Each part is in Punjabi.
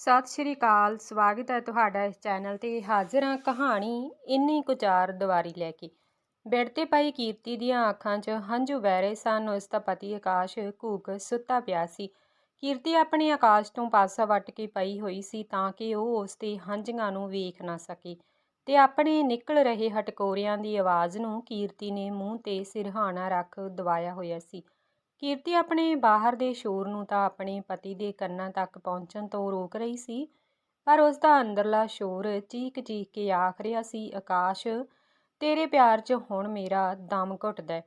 ਸਤਿ ਸ਼੍ਰੀ ਅਕਾਲ, ਸਵਾਗਤ ਹੈ ਤੁਹਾਡਾ ਇਸ ਚੈਨਲ ਤੇ। ਹਾਜ਼ਰ ਹਾਂ ਕਹਾਣੀ ਇੰਨੀ ਕੁ ਚਾਰ ਦੀਵਾਰੀ ਲੈ ਕੇ। ਬੈੱਡ ਤੇ ਪਈ ਕੀਰਤੀ ਦੀਆਂ ਅੱਖਾਂ 'ਚ ਹੰਝੂ ਵਹਿ ਰਹੇ ਸਨ। ਉਸ ਦਾ ਪਤੀ ਆਕਾਸ਼ ਘੂਕ ਸੁੱਤਾ ਪਿਆ ਸੀ। ਕੀਰਤੀ ਆਪਣੇ ਆਕਾਸ਼ ਤੋਂ ਪਾਸਾ ਵੱਟ ਕੇ ਪਈ ਹੋਈ ਸੀ ਤਾਂ ਕਿ ਉਹ ਉਸ ਦੇ ਹੰਝੂਆਂ ਨੂੰ ਵੇਖ ਨਾ ਸਕੇ ਤੇ ਆਪਣੇ ਨਿਕਲ ਰਹੇ ਹਟਕੋਰਿਆਂ ਦੀ ਆਵਾਜ਼ ਨੂੰ ਕੀਰਤੀ ਨੇ ਮੂੰਹ ਤੇ ਸਿਰਹਾਣਾ ਰੱਖ ਦਵਾਇਆ ਹੋਇਆ ਸੀ। ਕੀਰਤੀ ਆਪਣੇ ਬਾਹਰ ਦੇ ਸ਼ੋਰ ਨੂੰ ਤਾਂ ਆਪਣੇ ਪਤੀ ਦੇ ਕੰਨਾਂ ਤੱਕ ਪਹੁੰਚਣ ਤੋਂ ਰੋਕ ਰਹੀ ਸੀ, ਪਰ ਉਸ ਦਾ ਅੰਦਰਲਾ ਸ਼ੋਰ ਚੀਕ ਚੀਕ ਕੇ ਆਖ ਰਿਹਾ ਸੀ, ਆਕਾਸ਼, ਤੇਰੇ ਪਿਆਰ 'ਚ ਹੁਣ ਮੇਰਾ ਦਮ ਘੁੱਟਦਾ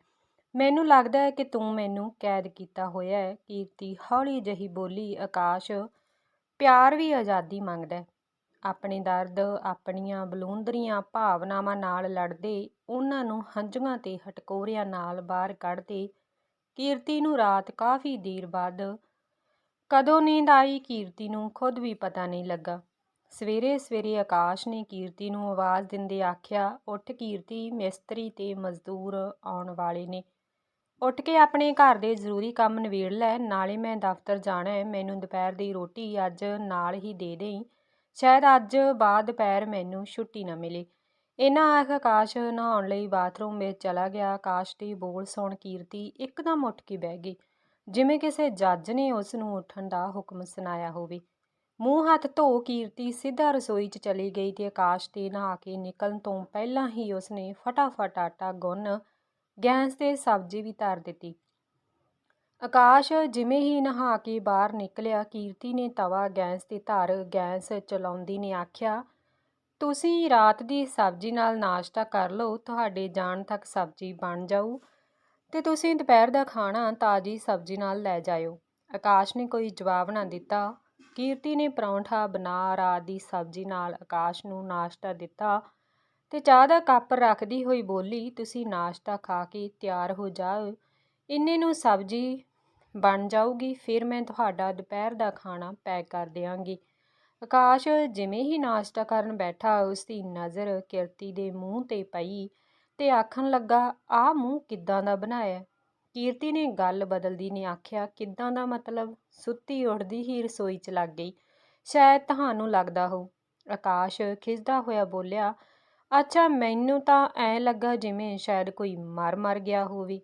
ਮੈਨੂੰ ਲੱਗਦਾ ਹੈ ਕਿ ਤੂੰ ਮੈਨੂੰ ਕੈਦ ਕੀਤਾ ਹੋਇਆ ਹੈ। ਕੀਰਤੀ ਹੌਲੀ ਜਹੀ ਬੋਲੀ, ਆਕਾਸ਼, ਪਿਆਰ ਵੀ ਆਜ਼ਾਦੀ ਮੰਗਦਾ ਆਪਣੇ ਦਰਦ, ਆਪਣੀਆਂ ਬਲੂੰਦਰੀਆਂ ਭਾਵਨਾਵਾਂ ਨਾਲ ਲੜਦੇ, ਉਹਨਾਂ ਨੂੰ ਹੰਝੂਆਂ ਤੇ ਹਟਕੋਰਿਆਂ ਨਾਲ ਬਾਹਰ ਕੱਢਦੇ ਕੀਰਤੀ ਨੂੰ ਰਾਤ ਕਾਫੀ ਦੇਰ ਬਾਅਦ ਕਦੋਂ ਨੀਂਦ ਆਈ ਕੀਰਤੀ ਨੂੰ ਖੁਦ ਵੀ ਪਤਾ ਨਹੀਂ ਲੱਗਾ। ਸਵੇਰੇ ਸਵੇਰੇ ਆਕਾਸ਼ ਨੇ ਕੀਰਤੀ ਨੂੰ ਆਵਾਜ਼ ਦਿੰਦੇ ਆਖਿਆ, ਉੱਠ ਕੀਰਤੀ, ਮਿਸਤਰੀ ਤੇ ਮਜ਼ਦੂਰ ਆਉਣ ਵਾਲੇ ਨੇ। ਉੱਠ ਕੇ ਆਪਣੇ ਘਰ ਦੇ ਜ਼ਰੂਰੀ ਕੰਮ ਨਿਬੇੜ ਲੈ, ਨਾਲੇ ਮੈਂ ਦਫ਼ਤਰ ਜਾਣਾ ਹੈ। ਮੈਨੂੰ ਦੁਪਹਿਰ ਦੀ ਰੋਟੀ ਅੱਜ ਨਾਲ ਹੀ ਦੇ ਦੇਈ। ਸ਼ਾਇਦ ਅੱਜ ਬਾਅਦ ਦੁਪਹਿਰ ਮੈਨੂੰ ਛੁੱਟੀ ਨਾ ਮਿਲੇ। ਇਹਨਾਂ ਆਖ ਆਕਾਸ਼ ਨਹਾਉਣ ਲਈ ਬਾਥਰੂਮ ਵਿੱਚ ਚਲਾ ਗਿਆ। ਆਕਾਸ਼ ਦੀ ਬੋਲ ਸੁਣ ਕੀਰਤੀ ਇੱਕਦਮ ਉੱਠ ਕੇ ਬਹਿ ਗਈ। ਜਿਵੇਂ ਕਿਸੇ ਜੱਜ ਨੇ ਉਸ ਨੂੰ ਉੱਠਣ ਦਾ ਹੁਕਮ ਸੁਣਾਇਆ ਹੋਵੇ। ਮੂੰਹ ਹੱਥ ਧੋ ਕੀਰਤੀ ਸਿੱਧਾ ਰਸੋਈ 'ਚ ਚਲੀ ਗਈ ਤੇ ਆਕਾਸ਼ ਤੇ ਨਹਾ ਕੇ ਨਿਕਲਣ ਤੋਂ ਪਹਿਲਾਂ ਹੀ ਉਸਨੇ ਫਟਾਫਟ ਆਟਾ, ਗੁੰਨ, ਗੈਸ ਤੇ ਸਬਜ਼ੀ ਵੀ ਧਰ ਦਿੱਤੀ। ਆਕਾਸ਼ ਜਿਵੇਂ ਹੀ ਨਹਾ ਕੇ ਬਾਹਰ ਨਿਕਲਿਆ, ਕੀਰਤੀ ਨੇ ਤਵਾ, ਗੈਸ ਤੇ ਧਰ, ਗੈਸ ਚਲਾਉਂਦੀ ਨੇ ਆਖਿਆ ਤੁਸੀਂ ਰਾਤ ਦੀ ਸਬਜ਼ੀ ਨਾਲ ਨਾਸ਼ਤਾ ਕਰ ਲਓ, ਤੁਹਾਡੇ ਜਾਣ ਤੱਕ ਸਬਜ਼ੀ ਬਣ ਜਾਊ ਤੇ ਤੁਸੀਂ ਦੁਪਹਿਰ ਦਾ ਖਾਣਾ ਤਾਜ਼ੀ ਸਬਜ਼ੀ ਨਾਲ ਲੈ ਜਾਇਓ। ਆਕਾਸ਼ ਨੇ ਕੋਈ ਜਵਾਬ ਨਾ ਦਿੱਤਾ। ਕੀਰਤੀ ਨੇ ਪਰੌਂਠਾ ਬਣਾ, ਰਾਤ ਦੀ ਸਬਜ਼ੀ ਨਾਲ ਆਕਾਸ਼ ਨੂੰ ਨਾਸ਼ਤਾ ਦਿੱਤਾ ਤੇ ਚਾਹ ਦਾ ਕੱਪ ਰੱਖਦੀ ਹੋਈ ਬੋਲੀ, ਤੁਸੀਂ ਨਾਸ਼ਤਾ ਖਾ ਕੇ ਤਿਆਰ ਹੋ ਜਾਓ, ਇੰਨੇ ਨੂੰ ਸਬਜ਼ੀ ਬਣ ਜਾਊਗੀ, ਫਿਰ ਮੈਂ ਤੁਹਾਡਾ ਦੁਪਹਿਰ ਦਾ ਖਾਣਾ ਪੈਕ ਕਰ ਦਿਆਂਗੀ। ਆਕਾਸ਼ ਜਿਵੇਂ ਹੀ ਨਾਸ਼ਤਾ ਕਰਨ ਬੈਠਾ, ਉਸ ਦੀ ਨਜ਼ਰ ਕਿਰਤੀ ਦੇ ਮੂੰਹ ਤੇ ਪਈ ਤੇ ਆਖਣ ਲੱਗਾ ਆ ਮੂੰਹ ਕਿੱਦਾਂ ਦਾ ਬਣਾਇਆ? ਕੀਰਤੀ ਨੇ ਗੱਲ ਬਦਲਦੀ ਨੇ ਆਖਿਆ, ਕਿੱਦਾਂ ਦਾ ਮਤਲਬ? ਸੁੱਤੀ ਉੱਠਦੀ ਹੀ ਰਸੋਈ 'ਚ ਲੱਗ ਗਈ। ਸ਼ਾਇਦ ਤੁਹਾਨੂੰ ਲੱਗਦਾ ਹੋ। ਆਕਾਸ਼ ਖਿਸਦਾ ਹੋਇਆ ਬੋਲਿਆ, ਅੱਛਾ, ਮੈਨੂੰ ਤਾਂ ਐ ਲੱਗਾ ਜਿਵੇਂ ਸ਼ਾਇਦ ਕੋਈ ਮਰ ਮਰ ਗਿਆ ਹੋਵੇ।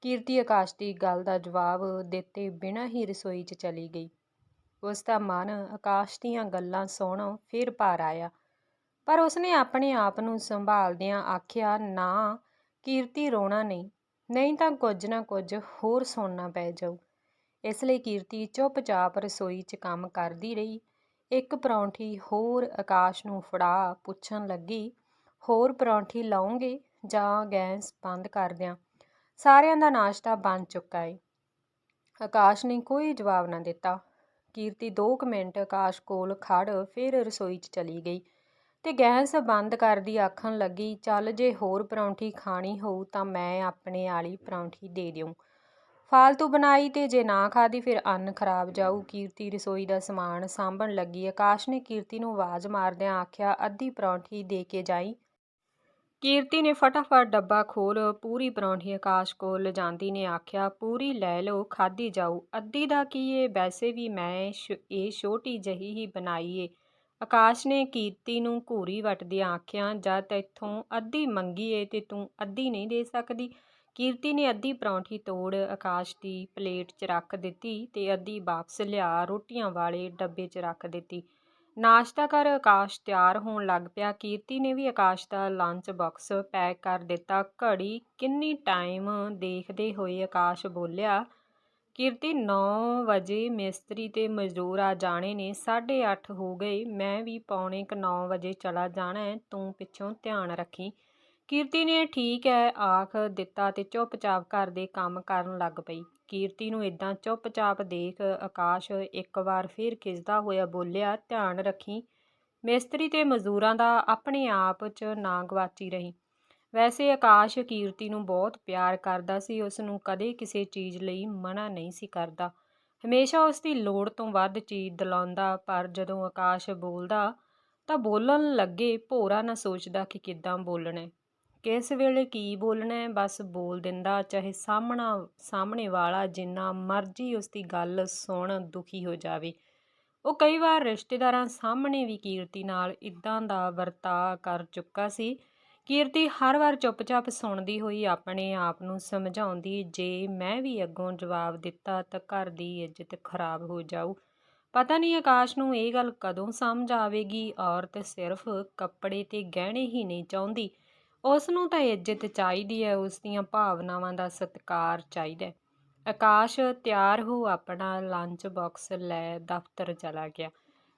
ਕੀਰਤੀ ਆਕਾਸ਼ ਦੀ ਗੱਲ ਦਾ ਜਵਾਬ ਦਿੱਤੇ ਬਿਨਾਂ ਹੀ ਰਸੋਈ 'ਚ ਚਲੀ ਗਈ। ਉਸ ਦਾ ਮਨ ਆਕਾਸ਼ ਦੀਆਂ ਗੱਲਾਂ ਸੁਣ ਫਿਰ ਭਰ ਆਇਆ। ਪਰ ਉਸਨੇ ਆਪਣੇ ਆਪ ਨੂੰ ਸੰਭਾਲਦਿਆਂ ਆਖਿਆ, ਨਾ, ਕੀਰਤੀ ਰੋਣਾ ਨਹੀਂ ਨਹੀਂ ਤਾਂ ਕੁਝ ਨਾ ਕੁਝ ਹੋਰ ਸੁਣਨਾ ਪੈ ਜਾਊ। ਇਸ ਲਈ ਕੀਰਤੀ ਚੁੱਪਚਾਪ ਰਸੋਈ 'ਚ ਕੰਮ ਕਰਦੀ ਰਹੀ। ਇੱਕ ਪਰੌਂਠੀ ਹੋਰ ਆਕਾਸ਼ ਨੂੰ ਫੜਾ ਪੁੱਛਣ ਲੱਗੀ, ਹੋਰ ਪਰੌਂਠੀ ਲਾਉਂਗੇ ਜਾਂ ਗੈਸ ਬੰਦ ਕਰ ਦਿਆਂ ਸਾਰਿਆਂ ਦਾ ਨਾਸ਼ਤਾ ਬਣ ਚੁੱਕਾ ਏ। ਆਕਾਸ਼ ਨੇ ਕੋਈ ਜਵਾਬ ਨਾ ਦਿੱਤਾ। ਕੀਰਤੀ ਦੋ ਕੁ ਮਿੰਟ ਆਕਾਸ਼ ਕੋਲ ਖੜ੍ਹ ਫਿਰ ਰਸੋਈ 'ਚ ਚਲੀ ਗਈ ਤੇ ਗੈਸ ਬੰਦ ਕਰਦੀ ਆਖਣ ਲੱਗੀ, ਚੱਲ ਜੇ ਹੋਰ ਪਰੌਂਠੀ ਖਾਣੀ ਹੋਊ ਤਾਂ ਮੈਂ ਆਪਣੇ ਵਾਲੀ ਪਰੌਂਠੀ ਦੇ ਦਿਉਂ। ਫਾਲਤੂ ਬਣਾਈ ਤੇ ਜੇ ਨਾ ਖਾਦੀ ਫਿਰ ਅੰਨ ਖਰਾਬ ਜਾਊ। ਕੀਰਤੀ ਰਸੋਈ ਦਾ ਸਮਾਨ ਸਾਂਭਣ ਲੱਗੀ। ਆਕਾਸ਼ ਨੇ ਕੀਰਤੀ ਨੂੰ ਆਵਾਜ਼ ਮਾਰਦਿਆਂ ਆਖਿਆ, ਅੱਧੀ ਪਰੌਂਠੀ ਦੇ ਕੇ ਜਾਈਂ। ਕੀਰਤੀ ਨੇ ਫਟਾਫਟ ਡੱਬਾ ਖੋਲ ਪੂਰੀ ਪਰੌਂਠੀ ਆਕਾਸ਼ ਕੋਲ ਲਿਜਾਂਦੀ ਨੇ ਆਖਿਆ, ਪੂਰੀ ਲੈ ਲਓ ਖਾਦੀ ਜਾਊ। ਅੱਧੀ ਦਾ ਕੀ ਏ? ਵੈਸੇ ਵੀ ਮੈਂ ਇਹ ਛੋਟੀ ਜਹੀ ਹੀ ਬਣਾਈ ਏ। ਆਕਾਸ਼ ਨੇ ਕੀਰਤੀ ਨੂੰ ਘੂਰੀ ਵੱਟਦਿਆਂ ਆਖਿਆ ਜਦ ਇੱਥੋਂ ਅੱਧੀ ਮੰਗੀ ਏ ਤੇ ਤੂੰ ਅੱਧੀ ਨਹੀਂ ਦੇ ਸਕਦੀ। ਕੀਰਤੀ ਨੇ ਅੱਧੀ ਪਰੌਂਠੀ ਤੋੜ ਆਕਾਸ਼ ਦੀ ਪਲੇਟ 'ਚ ਰੱਖ ਦਿੱਤੀ ਤੇ ਅੱਧੀ ਵਾਪਸ ਲਿਆ, ਰੋਟੀਆਂ ਵਾਲੇ ਡੱਬੇ 'ਚ ਰੱਖ ਦਿੱਤੀ। ਨਾਸ਼ਤਾ ਕਰ ਆਕਾਸ਼ ਤਿਆਰ ਹੋਣ ਲੱਗ ਪਿਆ। ਕੀਰਤੀ ਨੇ ਵੀ ਆਕਾਸ਼ ਦਾ ਲੰਚ ਬਾਕਸ ਪੈਕ ਕਰ ਦਿੱਤਾ। ਘੜੀ ਕਿੰਨੀ ਟਾਈਮ ਦੇਖਦੇ ਹੋਏ ਆਕਾਸ਼ ਬੋਲਿਆ, ਕੀਰਤੀ 9 ਵਜੇ ਮਿਸਤਰੀ ਤੇ ਮਜ਼ਦੂਰ ਆ ਜਾਣੇ ਨੇ। 8:30 ਹੋ ਗਏ। ਮੈਂ ਵੀ ਪੌਣੇ ਕ 9 ਵਜੇ ਚਲਾ ਜਾਣਾ ਤੂੰ ਪਿੱਛੋਂ ਧਿਆਨ ਰੱਖੀ। ਕੀਰਤੀ ਨੇ ਠੀਕ ਹੈ ਆਖ ਦਿੱਤਾ ਤੇ ਚੁੱਪਚਾਪ ਘਰ ਦੇ ਕੰਮ ਕਰਨ ਲੱਗ ਪਈ। ਕੀਰਤੀ ਨੂੰ ਇਦਾਂ ਚੁੱਪਚਾਪ ਦੇਖ ਆਕਾਸ਼ ਇੱਕ ਵਾਰ ਫਿਰ ਖਿਸਦਾ ਹੋਇਆ ਬੋਲਿਆ, ਧਿਆਨ ਰੱਖੀ, ਮਿਸਤਰੀ ਤੇ ਮਜ਼ਦੂਰਾਂ ਦਾ ਆਪਣੇ ਆਪ 'ਚ ਨਾ ਗਵਾਚੀ ਰਹੀ। ਵੈਸੇ ਆਕਾਸ਼ ਕੀਰਤੀ ਨੂੰ ਬਹੁਤ ਪਿਆਰ ਕਰਦਾ ਸੀ ਉਸ ਨੂੰ ਕਦੇ ਕਿਸੇ ਚੀਜ਼ ਲਈ ਮਨਾ ਨਹੀਂ ਸੀ ਕਰਦਾ। ਹਮੇਸ਼ਾ ਉਸ ਦੀ ਲੋੜ ਤੋਂ ਵੱਧ ਚੀਜ਼ ਦਿਲਾਉਂਦਾ, ਪਰ ਜਦੋਂ ਆਕਾਸ਼ ਬੋਲਦਾ ਤਾਂ ਬੋਲਣ ਲੱਗੇ ਭੋਰਾ ਨਾ ਸੋਚਦਾ ਕਿ ਕਿੱਦਾਂ ਬੋਲਣਾ ਕਿਸ ਵੇਲੇ ਕੀ ਬੋਲਣਾ ਹੈ? ਬਸ ਬੋਲ ਦਿੰਦਾ, ਚਾਹੇ ਸਾਹਮਣਾ, ਸਾਹਮਣੇ ਵਾਲਾ ਜਿੰਨਾ ਮਰਜ਼ੀ ਉਸ ਦੀ ਗੱਲ ਸੁਣ, ਦੁਖੀ ਹੋ ਜਾਵੇ। ਉਹ ਕਈ ਵਾਰ ਰਿਸ਼ਤੇਦਾਰਾਂ ਸਾਹਮਣੇ ਵੀ ਕੀਰਤੀ ਨਾਲ ਇਦਾਂ ਦਾ ਵਰਤਾਅ ਕਰ ਚੁੱਕਾ ਸੀ। ਕੀਰਤੀ ਹਰ ਵਾਰ ਚੁੱਪਚਾਪ ਸੁਣਦੀ ਹੋਈ ਆਪਣੇ ਆਪ ਨੂੰ ਸਮਝਾਉਂਦੀ, ਜੇ ਮੈਂ ਵੀ ਅੱਗੋਂ ਜਵਾਬ ਦਿੱਤਾ ਤਾਂ ਘਰ ਦੀ ਇੱਜ਼ਤ ਖਰਾਬ ਹੋ ਜਾਊ। ਪਤਾ ਨਹੀਂ ਆਕਾਸ਼ ਨੂੰ ਇਹ ਗੱਲ ਕਦੋਂ ਸਮਝ ਆਵੇਗੀ। ਔਰਤ ਸਿਰਫ ਕੱਪੜੇ ਤੇ ਗਹਿਣੇ ਹੀ ਨਹੀਂ ਚਾਹੁੰਦੀ। ਉਸ ਨੂੰ ਤਾਂ ਇੱਜ਼ਤ ਚਾਹੀਦੀ ਹੈ ਉਸ ਦੀਆਂ ਭਾਵਨਾਵਾਂ ਦਾ ਸਤਿਕਾਰ ਚਾਹੀਦਾ ਆਕਾਸ਼ ਤਿਆਰ ਹੋ ਆਪਣਾ ਲੰਚ ਬਾਕਸ ਲੈ ਦਫ਼ਤਰ ਚਲਾ ਗਿਆ।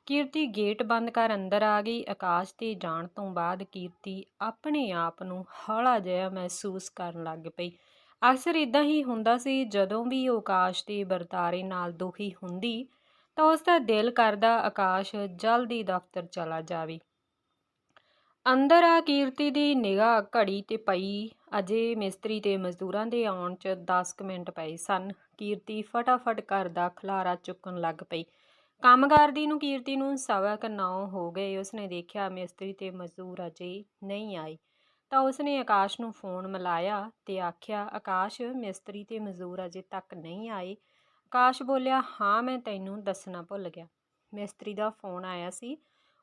ਕੀਰਤੀ ਗੇਟ ਬੰਦ ਕਰ ਅੰਦਰ ਆ ਗਈ। ਆਕਾਸ਼ ਤੇ ਜਾਣ ਤੋਂ ਬਾਅਦ ਕੀਰਤੀ ਆਪਣੇ ਆਪ ਨੂੰ ਹੌਲਾ ਜਿਹਾ ਮਹਿਸੂਸ ਕਰਨ ਲੱਗ ਪਈ। ਅਕਸਰ ਇਦਾਂ ਹੀ ਹੁੰਦਾ ਸੀ, ਜਦੋਂ ਵੀ ਉਹ ਆਕਾਸ਼ ਦੇ ਵਰਤਾਰੇ ਨਾਲ ਦੁਖੀ ਹੁੰਦੀ ਤਾਂ ਉਸ ਦਾ ਦਿਲ ਕਰਦਾ ਆਕਾਸ਼ ਜਲਦੀ ਦਫ਼ਤਰ ਚਲਾ ਜਾਵੇ। ਅੰਦਰ ਆ ਕੀਰਤੀ ਦੀ ਨਿਗਾਹ ਘੜੀ ਤੇ ਪਈ। ਅਜੇ ਮਿਸਤਰੀ ਤੇ ਮਜ਼ਦੂਰਾਂ ਦੇ ਆਉਣ 'ਚ 10 ਕੁ ਮਿੰਟ ਪਏ ਸਨ। ਕੀਰਤੀ ਫਟਾਫਟ ਘਰ ਦਾ ਖਲਾਰਾ ਚੁੱਕਣ ਲੱਗ ਪਈ। ਕੰਮ ਕਰਦੀ ਨੂੰ ਕੀਰਤੀ ਨੂੰ ਸਵਾ ਕੁ ਨੌ ਹੋ ਗਏ। ਉਸਨੇ ਦੇਖਿਆ ਮਿਸਤਰੀ ਤੇ ਮਜ਼ਦੂਰ ਅਜੇ ਨਹੀਂ ਆਏ। ਤਾਂ ਉਸਨੇ ਆਕਾਸ਼ ਨੂੰ ਫੋਨ ਮਿਲਾਇਆ ਤੇ ਆਖਿਆ, ਆਕਾਸ਼, ਮਿਸਤਰੀ ਤੇ ਮਜ਼ਦੂਰ ਅਜੇ ਤੱਕ ਨਹੀਂ ਆਏ। ਆਕਾਸ਼ ਬੋਲਿਆ, ਹਾਂ, ਮੈਂ ਤੈਨੂੰ ਦੱਸਣਾ ਭੁੱਲ ਗਿਆ। ਮਿਸਤਰੀ ਦਾ ਫੋਨ ਆਇਆ ਸੀ।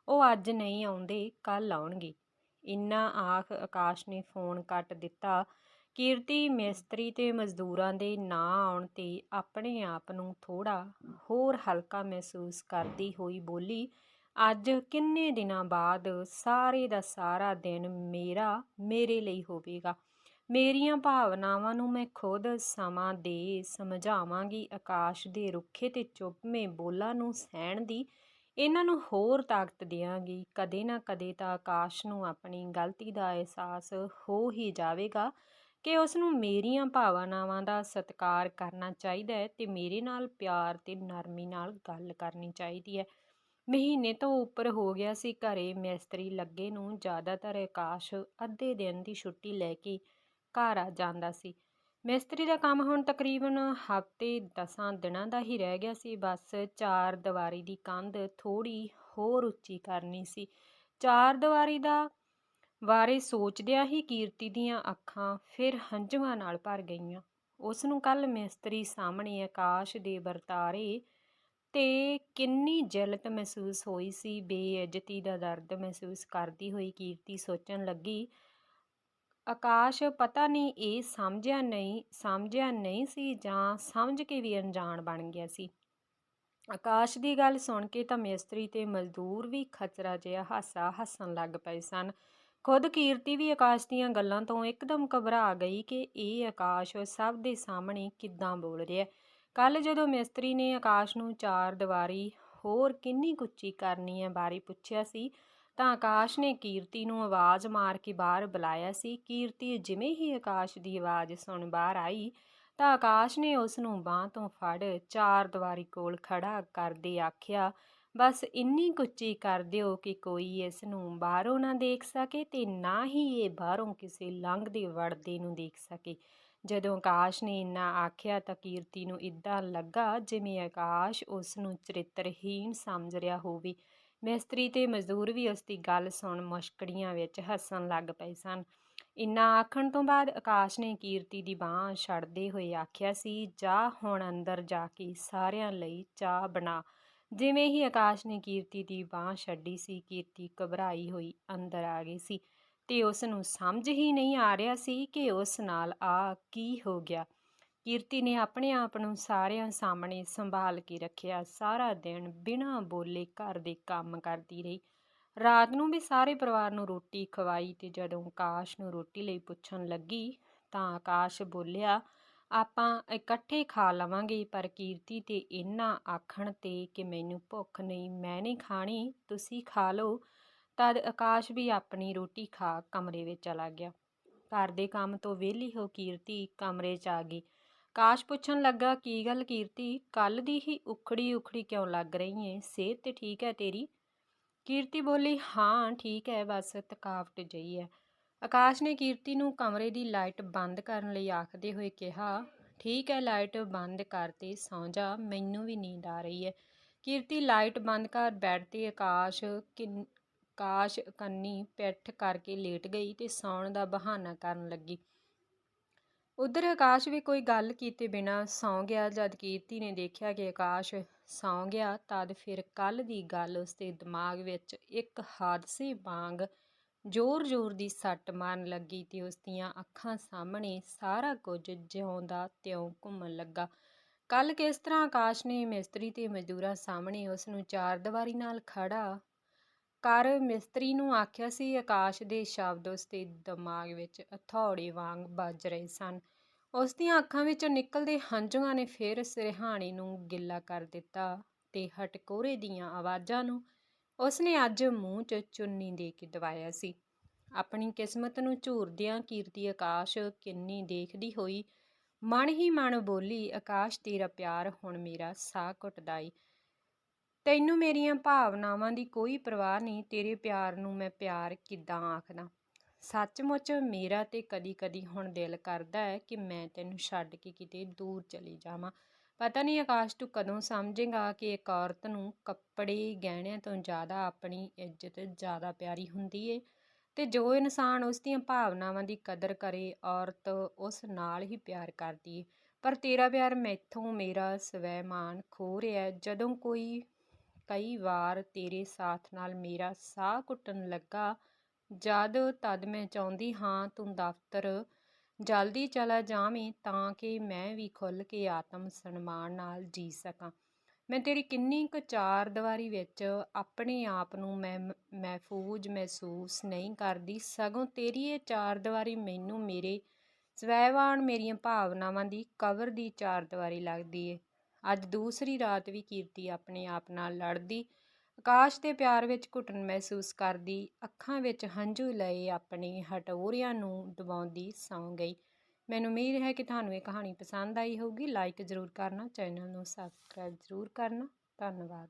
ਉਹ ਅੱਜ ਨਹੀਂ ਆਉਂਦੇ ਕੱਲ ਆਉਣਗੇ। ਇੰਨਾ ਆਖ ਆਕਾਸ਼ ਨੇ ਫੋਨ ਕੱਟ ਦਿੱਤਾ। ਕੀਰਤੀ, ਮਿਸਤਰੀ ਤੇ ਮਜ਼ਦੂਰਾਂ ਦੇ ਨਾ ਆਉਣ ਤੇ ਆਪਣੇ ਆਪ ਨੂੰ ਥੋੜਾ ਹੋਰ ਹਲਕਾ ਮਹਿਸੂਸ ਕਰਦੀ ਹੋਈ ਬੋਲੀ, ਅੱਜ ਕਿੰਨੇ ਦਿਨਾਂ ਬਾਅਦ ਸਾਰੇ ਦਾ ਸਾਰਾ ਦਿਨ ਮੇਰਾ, ਮੇਰੇ ਲਈ ਹੋਵੇਗਾ। ਮੇਰੀਆਂ ਭਾਵਨਾਵਾਂ ਨੂੰ ਮੈਂ ਖੁਦ ਸਮਾਂ ਦੇ ਸਮਝਾਵਾਂਗੀ। ਆਕਾਸ਼ ਦੇ ਰੁੱਖੇ ਤੇ ਚੁੱਪਵੇਂ ਬੋਲਾਂ ਨੂੰ ਸਹਿਣ ਦੀ ਇਹਨਾਂ ਨੂੰ ਹੋਰ ਤਾਕਤ ਦਿਆਂਗੀ, ਕਦੇ ਨਾ ਕਦੇ ਤਾਂ ਆਕਾਸ਼ ਨੂੰ ਆਪਣੀ ਗਲਤੀ ਦਾ ਅਹਿਸਾਸ ਹੋ ਹੀ ਜਾਵੇਗਾ ਕਿ ਉਸ ਨੂੰ ਮੇਰੀਆਂ ਭਾਵਨਾਵਾਂ ਦਾ ਸਤਿਕਾਰ ਕਰਨਾ ਚਾਹੀਦਾ ਹੈ ਤੇ ਮੇਰੇ ਨਾਲ ਪਿਆਰ ਤੇ ਨਰਮੀ ਨਾਲ ਗੱਲ ਕਰਨੀ ਚਾਹੀਦੀ ਹੈ। ਮਹੀਨੇ ਤੋਂ ਉੱਪਰ ਹੋ ਗਿਆ ਸੀ ਘਰੇ ਮਿਸਤਰੀ ਲੱਗੇ ਨੂੰ, ਜ਼ਿਆਦਾਤਰ ਆਕਾਸ਼ ਅੱਧੇ ਦਿਨ ਦੀ ਛੁੱਟੀ ਲੈ ਕੇ ਘਰ ਆ ਜਾਂਦਾ ਸੀ। ਮਿਸਤਰੀ ਦਾ ਕੰਮ ਹੁਣ ਤਕਰੀਬਨ ਹਫ਼ਤੇ 10 ਦਿਨਾਂ ਦਾ ਹੀ ਰਹਿ ਗਿਆ ਸੀ। ਬਸ ਚਾਰ ਦੀਵਾਰੀ ਦੀ ਕੰਧ ਥੋੜੀ ਹੋਰ ਉੱਚੀ ਕਰਨੀ ਸੀ। ਚਾਰ ਦੀਵਾਰੀ ਦਾ ਬਾਰੇ ਸੋਚਦਿਆਂ ਹੀ ਕੀਰਤੀ ਦੀਆਂ ਅੱਖਾਂ ਫਿਰ ਹੰਝੂਆਂ ਨਾਲ ਭਰ ਗਈਆਂ। ਉਸ ਨੂੰ ਕੱਲ ਮਿਸਤਰੀ ਸਾਹਮਣੇ ਆਕਾਸ਼ ਦੇ ਵਰਤਾਰੇ ਤੇ ਕਿੰਨੀ ਜਲਤ ਮਹਿਸੂਸ ਹੋਈ ਸੀ, ਬੇਇੱਜ਼ਤੀ ਦਾ ਦਰਦ ਮਹਿਸੂਸ ਕਰਦੀ ਹੋਈ ਕੀਰਤੀ ਸੋਚਣ ਲੱਗੀ ਆਕਾਸ਼ ਪਤਾ ਨਹੀਂ ਇਹ ਸਮਝਿਆ ਨਹੀਂ ਸਮਝਿਆ ਨਹੀਂ ਸੀ ਜਾਂ ਸਮਝ ਕੇ ਵੀ ਅਣਜਾਣ ਬਣ ਗਿਆ ਸੀ। ਆਕਾਸ਼ ਦੀ ਗੱਲ ਸੁਣ ਕੇ ਤਾਂ ਮਿਸਤਰੀ ਤੇ ਮਜ਼ਦੂਰ ਵੀ ਖਚਰਾ ਜਿਹਾ ਹਾਸਾ ਹੱਸਣ ਲੱਗ ਪਏ ਸਨ। ਖੁਦ ਕੀਰਤੀ ਵੀ ਆਕਾਸ਼ ਦੀਆਂ ਗੱਲਾਂ ਤੋਂ ਇੱਕਦਮ ਘਬਰਾ ਗਈ ਕਿ ਇਹ ਆਕਾਸ਼ ਸਭ ਦੇ ਸਾਹਮਣੇ ਕਿੱਦਾਂ ਬੋਲ ਰਿਹਾ ਕੱਲ ਜਦੋਂ ਮਿਸਤਰੀ ਨੇ ਆਕਾਸ਼ ਨੂੰ ਚਾਰ ਦੀਵਾਰੀ ਹੋਰ ਕਿੰਨੀ ਕੁੱਚੀ ਕਰਨੀ ਹੈ ਬਾਰੇ ਪੁੱਛਿਆ ਸੀ ਤਾਂ ਆਕਾਸ਼ ਨੇ ਕੀਰਤੀ ਨੂੰ ਆਵਾਜ਼ ਮਾਰ ਕੇ ਬਾਹਰ ਬੁਲਾਇਆ ਸੀ। ਕੀਰਤੀ ਜਿਵੇਂ ਹੀ ਆਕਾਸ਼ ਦੀ ਆਵਾਜ਼ ਸੁਣ ਬਾਹਰ ਆਈ, ਤਾਂ ਆਕਾਸ਼ ਨੇ ਉਸ ਨੂੰ ਬਾਹ ਤੋਂ ਫੜ ਚਾਰ ਦੀਵਾਰੀ ਕੋਲ ਖੜਾ ਕਰਦੇ ਆਖਿਆ, ਬਸ ਇੰਨੀ ਕੁੱਚੀ ਕਰ ਦਿਓ ਕਿ ਕੋਈ ਇਸ ਨੂੰ ਬਾਹਰੋਂ ਨਾ ਦੇਖ ਸਕੇ ਤੇ ਨਾ ਹੀ ਇਹ ਬਾਹਰੋਂ ਕਿਸੇ ਲੰਘਦੇ ਵੜਦੇ ਨੂੰ ਦੇਖ ਸਕੇ। ਜਦੋਂ ਆਕਾਸ਼ ਨੇ ਇੰਨਾ ਆਖਿਆ ਤਾਂ ਕੀਰਤੀ ਨੂੰ ਇਦਾਂ ਲੱਗਾ ਜਿਵੇਂ ਆਕਾਸ਼ ਉਸ ਨੂੰ ਚਰਿੱਤਰਹੀਣ ਸਮਝ ਰਿਹਾ ਹੋਵੇ। ਮਿਸਤਰੀ ਤੇ ਮਜ਼ਦੂਰ ਵੀ ਉਸ ਦੀ ਗੱਲ ਸੁਣ ਮੁਸ਼ਕੜੀਆਂ ਵਿੱਚ ਹੱਸਣ ਲੱਗ ਪਏ ਸਨ। ਇੰਨਾ ਆਖਣ ਤੋਂ ਬਾਅਦ ਆਕਾਸ਼ ਨੇ ਕੀਰਤੀ ਦੀ ਬਾਹ ਛੱਡਦੇ ਹੋਏ ਆਖਿਆ ਸੀ, ਜਾ ਹੁਣ ਅੰਦਰ ਜਾ ਕੇ ਸਾਰਿਆਂ ਲਈ ਚਾਹ ਬਣਾ। ਜਿਵੇਂ ਹੀ ਆਕਾਸ਼ ਨੇ ਕੀਰਤੀ ਦੀ ਬਾਹ ਛੱਡੀ ਸੀ, ਕੀਰਤੀ ਘਬਰਾਈ ਹੋਈ ਅੰਦਰ ਆ ਗਈ ਸੀ ਤੇ ਉਸ ਨੂੰ ਸਮਝ ਹੀ ਨਹੀਂ ਆ ਰਿਹਾ ਸੀ ਕਿ ਉਸ ਨਾਲ ਆ ਕੀ ਹੋ ਗਿਆ। ਕੀਰਤੀ ਨੇ ਆਪਣੇ ਆਪ ਨੂੰ ਸਾਰਿਆਂ ਸਾਹਮਣੇ ਸੰਭਾਲ ਕੇ ਰੱਖਿਆ। ਸਾਰਾ ਦਿਨ ਬਿਨਾਂ ਬੋਲੇ ਘਰ ਦੇ ਕੰਮ ਕਰਦੀ ਰਹੀ। ਰਾਤ ਨੂੰ ਵੀ ਸਾਰੇ ਪਰਿਵਾਰ ਨੂੰ ਰੋਟੀ ਖਵਾਈ ਤੇ ਜਦੋਂ ਆਕਾਸ਼ ਨੂੰ ਰੋਟੀ ਲਈ ਪੁੱਛਣ ਲੱਗੀ ਤਾਂ ਆਕਾਸ਼ ਬੋਲਿਆ, ਆਪਾਂ ਇਕੱਠੇ ਖਾ ਲਵਾਂਗੇ, ਪਰ ਕੀਰਤੀ ਤੇ ਇੰਨਾ ਆਖਣ ਤੇ ਕਿ ਮੈਨੂੰ ਭੁੱਖ ਨਹੀਂ, ਮੈਂ ਨਹੀਂ ਖਾਣੀ, ਤੁਸੀਂ ਖਾ ਲਓ। ਤਦ ਆਕਾਸ਼ ਵੀ ਆਪਣੀ ਰੋਟੀ ਖਾ ਕਮਰੇ ਵਿੱਚ ਚਲਾ ਗਿਆ। ਘਰ ਦੇ ਕੰਮ ਤੋਂ ਵਿਹਲੀ ਹੋ ਕੀਰਤੀ ਕਮਰੇ 'ਚ ਆ ਗਈ। ਕਾਸ਼ ਪੁੱਛਣ ਲੱਗਾ, ਕੀ ਗੱਲ ਕੀਰਤੀ? ਕੱਲ ਦੀ ਹੀ ਉਖੜੀ ਉਖੜੀ ਕਿਉਂ ਲੱਗ ਰਹੀ ਏ? ਸਿਹਤ ਤੇ ਠੀਕ ਹੈ ਤੇਰੀ? ਕੀਰਤੀ ਬੋਲੀ, ਹਾਂ, ਠੀਕ ਹੈ, ਬਸ ਥਕਾਵਟ ਜਈ ਹੈ। ਆਕਾਸ਼ ਨੇ ਕੀਰਤੀ ਨੂੰ ਕਮਰੇ ਦੀ ਲਾਈਟ ਬੰਦ ਕਰਨ ਲਈ ਆਖਦੇ ਹੋਏ ਕਿਹਾ, ਠੀਕ ਹੈ, ਲਾਈਟ ਬੰਦ ਕਰਤੇ ਸੌਂ ਜਾ, ਮੈਨੂੰ ਵੀ ਨੀਂਦ ਆ ਰਹੀ ਹੈ। ਕੀਰਤੀ ਲਾਈਟ ਬੰਦ ਕਰ ਬੈੱਡ ਤੇ ਆਕਾਸ਼ ਕਿੰਨ ਆਕਾਸ਼ ਕੰਨੀ ਪਿੱਠ ਕਰਕੇ ਲੇਟ ਗਈ ਤੇ ਸੌਣ ਦਾ ਬਹਾਨਾ ਕਰਨ ਲੱਗੀ। ਉਧਰ ਆਕਾਸ਼ ਵੀ ਕੋਈ ਗੱਲ ਕੀਤੇ ਬਿਨਾ ਸੌਂ ਗਿਆ, ਜਦ ਕੀਰਤੀ ਨੇ ਦੇਖਿਆ ਕਿ ਆਕਾਸ਼ ਸੌਂ ਗਿਆ, ਤਦ ਫਿਰ ਕੱਲ ਦੀ ਗੱਲ ਉਸਦੇ ਦਿਮਾਗ ਵਿੱਚ ਇੱਕ ਹਾਦਸੇ ਵਾਂਗ ਜ਼ੋਰ-ਜ਼ੋਰ ਦੀ ਸੱਟ ਮਾਰਨ ਲੱਗੀ ਤੇ ਉਸਦੀਆਂ ਅੱਖਾਂ ਸਾਹਮਣੇ ਸਾਰਾ ਕੁਝ ਜਿਉਂਦਾ ਤਿਉਂ ਘੁੰਮਣ ਲੱਗਾ। ਕੱਲ ਕਿਸ ਤਰ੍ਹਾਂ ਆਕਾਸ਼ ਨੇ ਮਿਸਤਰੀ ਤੇ ਮਜ਼ਦੂਰਾਂ ਸਾਹਮਣੇ ਉਸ ਨੂੰ ਚਾਰ ਦੀਵਾਰੀ ਨਾਲ ਖੜਾ ਕਰ ਮਿਸਤਰੀ ਨੂੰ ਆਖਿਆ ਸੀ, ਆਕਾਸ਼ ਦੇ ਸ਼ਬਦ ਉਸਦੇ ਦਿਮਾਗ ਵਿੱਚ ਹਥੌੜੇ ਵਾਂਗ ਵੱਜ ਰਹੇ ਸਨ। ਉਸ ਦੀਆਂ ਅੱਖਾਂ ਵਿੱਚੋਂ ਨਿਕਲਦੇ ਹੰਝੂਆਂ ਨੇ ਫਿਰ ਸਿਰਹਾਣੇ ਨੂੰ ਗਿੱਲਾ ਕਰ ਦਿੱਤਾ ਤੇ ਹਟਕੋਰੇ ਦੀਆਂ ਆਵਾਜ਼ਾਂ ਨੂੰ ਉਸਨੇ ਅੱਜ ਮੂੰਹ 'ਚ ਚੁੰਨੀ ਦੇ ਕੇ ਦਬਾਇਆ ਸੀ। ਆਪਣੀ ਕਿਸਮਤ ਨੂੰ ਝੂਰਦਿਆਂ ਕੀਰਤੀ ਆਕਾਸ਼ ਕਿੰਨੀ ਦੇਖਦੀ ਹੋਈ ਮਨ ਹੀ ਮਨ ਬੋਲੀ, ਆਕਾਸ਼ ਤੇਰਾ ਪਿਆਰ ਹੁਣ ਮੇਰਾ ਸਾਹ ਘੁੱਟਦਾ ਈ ਤੈਨੂੰ ਮੇਰੀਆਂ ਭਾਵਨਾਵਾਂ ਦੀ ਕੋਈ ਪਰਵਾਹ ਨਹੀਂ, ਤੇਰੇ ਪਿਆਰ ਨੂੰ ਮੈਂ ਪਿਆਰ ਕਿੱਦਾਂ ਆਖਦਾ? ਸੱਚਮੁੱਚ ਮੇਰਾ ਤੇ ਕਦੀ-ਕਦੀ ਹੁਣ ਦਿਲ ਕਰਦਾ ਹੈ ਕਿ ਮੈਂ ਤੈਨੂੰ ਛੱਡ ਕੇ ਕਿਤੇ ਦੂਰ ਚਲੀ ਜਾਵਾਂ। ਪਤਾ ਨਹੀਂ ਆਕਾਸ਼, ਤੂੰ ਕਦੋਂ ਸਮਝੇਗਾ ਕਿ ਇੱਕ ਔਰਤ ਨੂੰ ਕੱਪੜੇ ਗਹਿਣਿਆਂ ਤੋਂ ਜ਼ਿਆਦਾ ਆਪਣੀ ਇੱਜ਼ਤ ਜ਼ਿਆਦਾ ਪਿਆਰੀ ਹੁੰਦੀ ਏ? ਤੇ ਜੋ ਇਨਸਾਨ ਉਸ ਦੀਆਂ ਭਾਵਨਾਵਾਂ ਦੀ ਕਦਰ ਕਰੇ, ਔਰਤ ਉਸ ਨਾਲ ਹੀ ਪਿਆਰ ਕਰਦੀ ਏ। ਪਰ ਤੇਰਾ ਪਿਆਰ ਮੈਥੋਂ ਮੇਰਾ ਸਵੈਮਾਨ ਖੋ ਰਿਹਾ ਜਦੋਂ ਕੋਈ ਕਈ ਵਾਰ ਤੇਰੇ ਸਾਥ ਨਾਲ ਮੇਰਾ ਸਾਹ ਘੁੱਟਣ ਲੱਗਾ, ਜਦ ਤਦ ਮੈਂ ਚਾਹੁੰਦੀ ਹਾਂ ਤੂੰ ਦਫ਼ਤਰ ਜਲਦੀ ਚਲਾ ਜਾਵੇਂ ਤਾਂ ਕਿ ਮੈਂ ਵੀ ਖੁੱਲ੍ਹ ਕੇ ਆਤਮ ਸਨਮਾਨ ਨਾਲ ਜੀ ਸਕਾਂ। ਮੈਂ ਤੇਰੀ ਕਿੰਨੀ ਕੁ ਚਾਰ ਦੀਵਾਰੀ ਵਿੱਚ ਆਪਣੇ ਆਪ ਨੂੰ ਮੈਂ ਮਹਿਫੂਜ਼ ਮਹਿਸੂਸ ਨਹੀਂ ਕਰਦੀ, ਸਗੋਂ ਤੇਰੀ ਇਹ ਚਾਰ ਦੀਵਾਰੀ ਮੈਨੂੰ ਮੇਰੇ ਸਵੈਵਾਨ ਮੇਰੀਆਂ ਭਾਵਨਾਵਾਂ ਦੀ ਕਬਰ ਦੀ ਚਾਰ ਦੀਵਾਰੀ ਲੱਗਦੀ ਏ। ਅੱਜ ਦੂਸਰੀ ਰਾਤ ਵੀ ਕੀਰਤੀ ਆਪਣੇ ਆਪ ਨਾਲ ਲੜਦੀ, ਆਕਾਸ਼ ਦੇ ਪਿਆਰ ਵਿੱਚ ਘੁਟਨ ਮਹਿਸੂਸ ਕਰਦੀ, ਅੱਖਾਂ ਵਿੱਚ ਹੰਝੂ ਲਏ ਆਪਣੇ ਹਟੋਰਿਆਂ ਨੂੰ ਦਬਾਉਂਦੀ ਸੌਂ ਗਈ। ਮੈਨੂੰ ਉਮੀਦ ਹੈ ਕਿ ਤੁਹਾਨੂੰ ਇਹ ਕਹਾਣੀ ਪਸੰਦ ਆਈ ਹੋਊਗੀ। ਲਾਈਕ ਜ਼ਰੂਰ ਕਰਨਾ ਚੈਨਲ ਨੂੰ ਸਬਸਕ੍ਰਾਈਬ ਜ਼ਰੂਰ ਕਰਨਾ। ਧੰਨਵਾਦ।